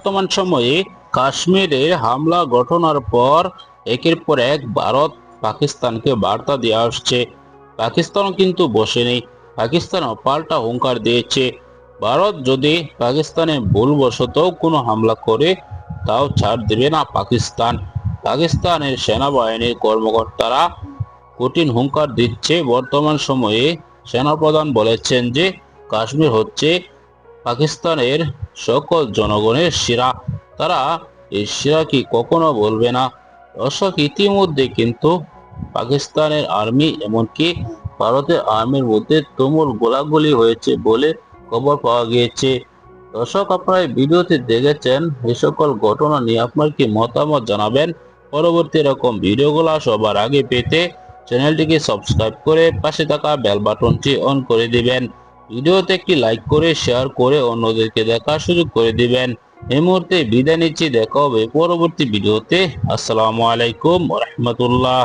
বর্তমান সময়ে কাশ্মীরে হামলা ঘটনার পর একের পর এক ভারত পাকিস্তানকে বার্তা দিয়ে আসছে। পাকিস্তানও কিন্তু বসেনি। পাকিস্তানও পাল্টা হুঙ্কার দিয়েছে। ভারত যদি পাকিস্তানে ভুলবশত কোনো হামলা করে, তাও ছাড় দেবে না পাকিস্তান। পাকিস্তানের সেনাবাহিনীর কর্মকর্তারা কঠিন হুঙ্কার দিচ্ছে। বর্তমান সময়ে সেনাপ্রধান বলেছেন যে, কাশ্মীর হচ্ছে পাকিস্তানের সকল জনগণের শিরা। তারা এই শিরা কি কখনো বলবে না? দর্শক ইতিমধ্যে কিন্তু পাকিস্তানের আর্মি, এমনকি ভারতের আর্মির মধ্যে তুমুল গোলাগুলি হয়েছে বলে খবর পাওয়া গিয়েছে। দর্শক, আপনারা ভিডিওতে দেখেছেন এই সকল ঘটনা নিয়ে আপনার কি মতামত জানাবেন? পরবর্তী এরকম ভিডিওগুলো সবার আগে পেতে চ্যানেলটিকে সাবস্ক্রাইব করে পাশে থাকা বেল বাটনটি অন করে দিবেন। ভিডিওতে একটি লাইক করে শেয়ার করে অন্যদেরকে দেখার সুযোগ করে দিবেন। এই মুহূর্তে বিদায় নিচ্ছি, দেখা হবে পরবর্তী ভিডিওতে। আসসালামু আলাইকুম রহমতুল্লাহ।